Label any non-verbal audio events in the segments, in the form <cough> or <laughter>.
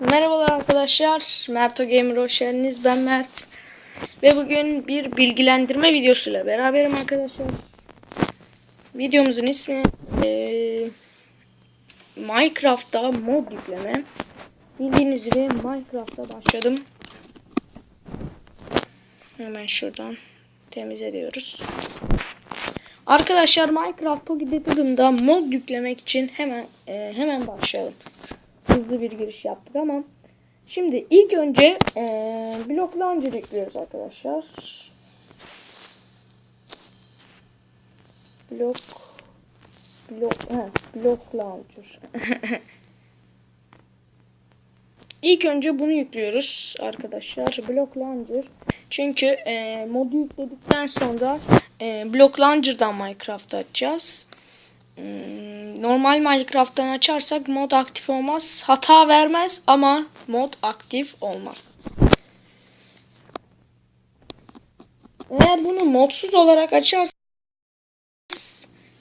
Merhabalar arkadaşlar. Merto Gamer hoş geldiniz. Ben Mert. Ve bugün bir bilgilendirme videosuyla beraberim arkadaşlar. Videomuzun ismi eee, Minecraft'ta mod yükleme. Bildiğiniz gibi Minecraft'ta başladım. Hemen şuradan temiz ediyoruz. Arkadaşlar Minecraft Pocket Edition'da mod yüklemek için hemen eee, hemen başlayalım hızlı bir giriş yaptık ama şimdi ilk önce eee Block Launcher ekliyoruz arkadaşlar. Block Block he, Block Launcher. <laughs> İlk önce bunu yüklüyoruz arkadaşlar. Block Launcher. Çünkü eee modu yükledikten sonra eee Block Launcher'dan Minecraft açacağız. Hmm, normal Minecraft'tan açarsak mod aktif olmaz. Hata vermez ama mod aktif olmaz. Eğer bunu modsuz olarak açarsak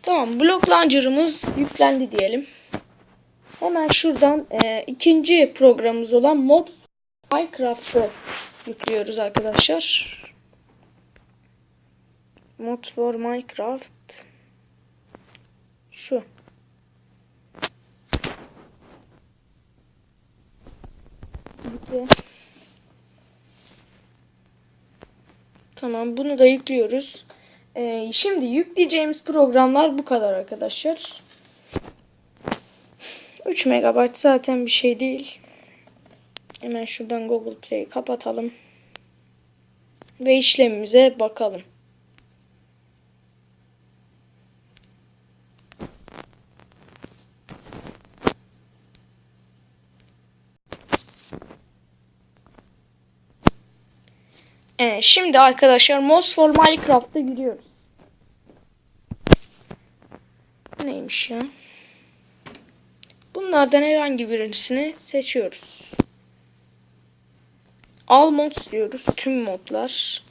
tamam Block Launcher'ımız yüklendi diyelim. Hemen şuradan e, ikinci programımız olan mod Minecraft'ı yüklüyoruz arkadaşlar. Mod for Minecraft şu. Yükle. Tamam bunu da yüklüyoruz. Ee, şimdi yükleyeceğimiz programlar bu kadar arkadaşlar. 3 MB zaten bir şey değil. Hemen şuradan Google Play'i kapatalım. Ve işlemimize bakalım. Evet, şimdi arkadaşlar Mods for Minecraft'a giriyoruz. Neymiş ya? Bunlardan herhangi birisini seçiyoruz. All mods diyoruz. Tüm modlar.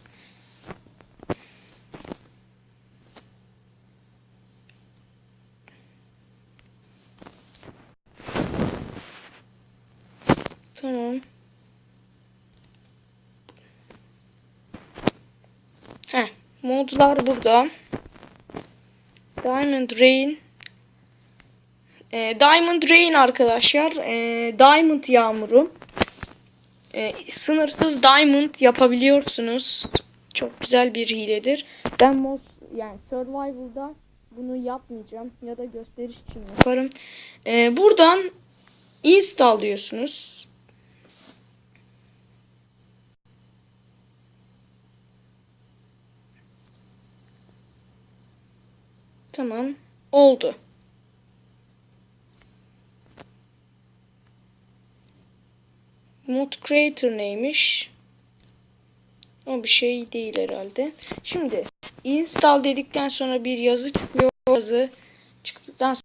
Tamam. Heh, modlar burada. Diamond Rain. Ee, Diamond Rain arkadaşlar. Ee, Diamond yağmuru. Ee, sınırsız Diamond yapabiliyorsunuz. Çok güzel bir hiledir. Ben mod yani Survival'da bunu yapmayacağım ya da gösteriş için yaparım. Ee, buradan install diyorsunuz. Tamam. Oldu. Mod Creator neymiş? O bir şey değil herhalde. Şimdi install dedikten sonra bir yazı çıkıyor. Yazı çıktıktan sonra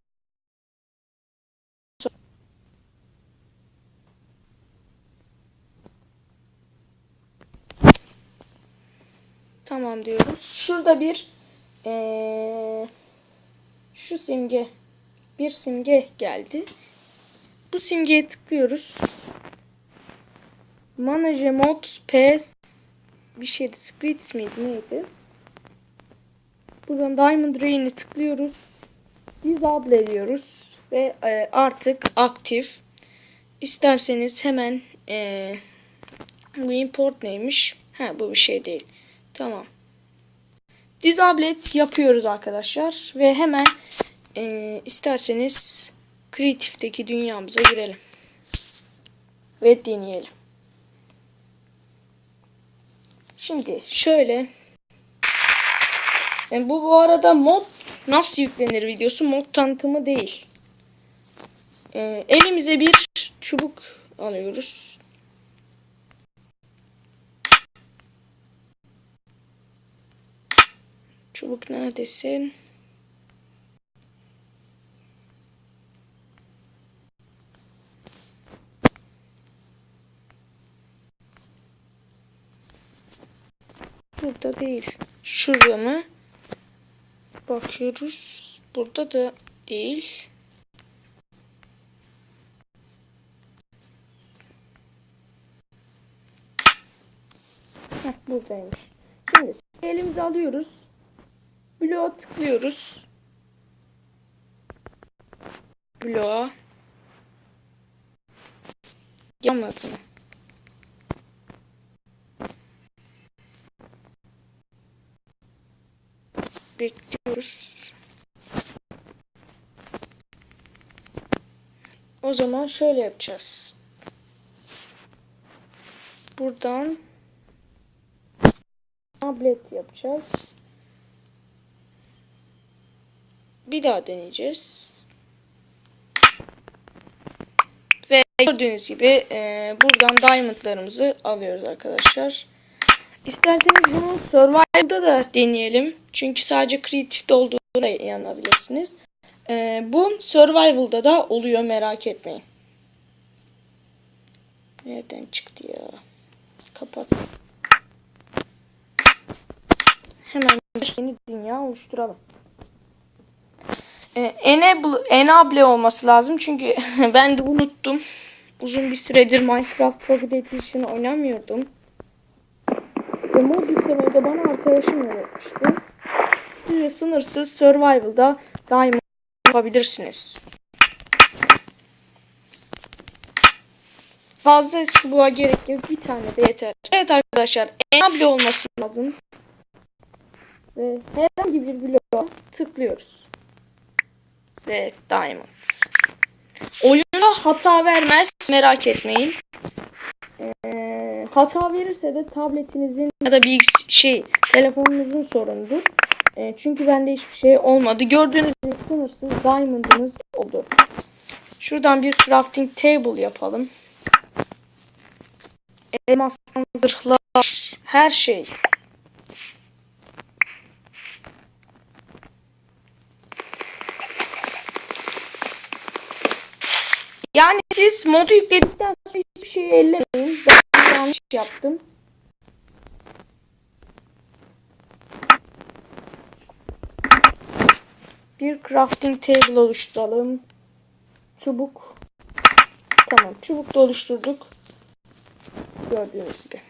Tamam diyoruz. Şurada bir ee, şu simge bir simge geldi. Bu simgeye tıklıyoruz. Manage Mods PS bir şeydi. Scripts miydi neydi? Buradan Diamond Rain'i tıklıyoruz. Disable ediyoruz. Ve e, artık aktif. İsterseniz hemen e, bu import neymiş? Ha bu bir şey değil. Tamam. Disable yapıyoruz arkadaşlar. Ve hemen e, isterseniz Creative'deki dünyamıza girelim. Ve deneyelim. Şimdi şöyle. Yani bu bu arada mod nasıl yüklenir videosu mod tanıtımı değil. Ee, elimize bir çubuk alıyoruz. Çubuk neredesin? Burada değil. Şurada mı? Bakıyoruz. Burada da değil. Heh, buradaymış. Şimdi elimizi alıyoruz. Bloğa tıklıyoruz. Bloğa. Yanmadı mı? Bekliyoruz. O zaman şöyle yapacağız. Buradan tablet yapacağız. Bir daha deneyeceğiz. Ve gördüğünüz gibi e, buradan diamondlarımızı alıyoruz arkadaşlar. İsterseniz bunu survival'da da deneyelim. Çünkü sadece creative'de olduğuna inanabilirsiniz. E, bu survival'da da oluyor merak etmeyin. Nereden çıktı ya? Kapat. Hemen yeni dünya oluşturalım. Ee, enable, enable olması lazım çünkü <laughs> ben de unuttum. Uzun bir süredir Minecraft Pocket Edition oynamıyordum. Ve mod yüklemeyi bana arkadaşım öğretmişti. Siz de sınırsız Survival'da Diamond yapabilirsiniz. Fazla çubuğa gerek yok. Bir tane de yeter. Evet arkadaşlar enable olması lazım. Ve herhangi bir bloğa tıklıyoruz. Ve diamond. Oyunda hata vermez. Merak etmeyin. Ee, hata verirse de tabletinizin ya da bir şey telefonunuzun sorunudur. Ee, çünkü bende hiçbir şey olmadı. Gördüğünüz gibi sınırsız diamond'ınız oldu. Şuradan bir crafting table yapalım. Elmas zırhlar, her şey. Yani siz modu yükledikten sonra hiçbir şey ellemeyin. Ben yanlış yaptım. Bir crafting table oluşturalım. Çubuk. Tamam, çubuk da oluşturduk. Gördüğünüz gibi.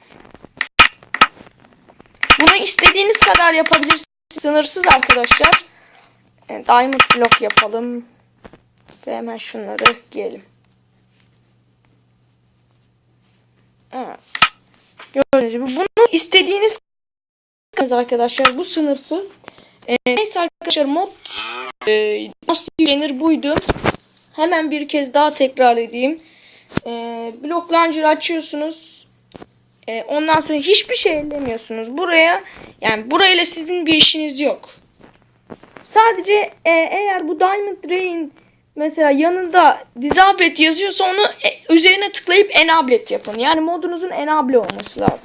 Bunu istediğiniz kadar yapabilirsiniz. Sınırsız arkadaşlar. E, Diamond block yapalım. Ve hemen şunları giyelim. Evet. Gördüğünüz gibi bunu istediğiniz arkadaşlar. Bu sınırsız. E, neyse arkadaşlar mod e, nasıl yüklenir buydu. Hemen bir kez daha tekrar edeyim. E, Block Launcher açıyorsunuz. E, ondan sonra hiçbir şey ellemiyorsunuz. Buraya yani burayla sizin bir işiniz yok. Sadece e, eğer bu Diamond Rain mesela yanında Disablet yazıyorsa onu e, üzerine tıklayıp Enablet yapın. Yani modunuzun Enable olması lazım.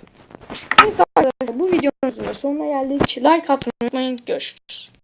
Neyse arkadaşlar bu videomuzun da sonuna geldik. Like atmayı unutmayın. Görüşürüz.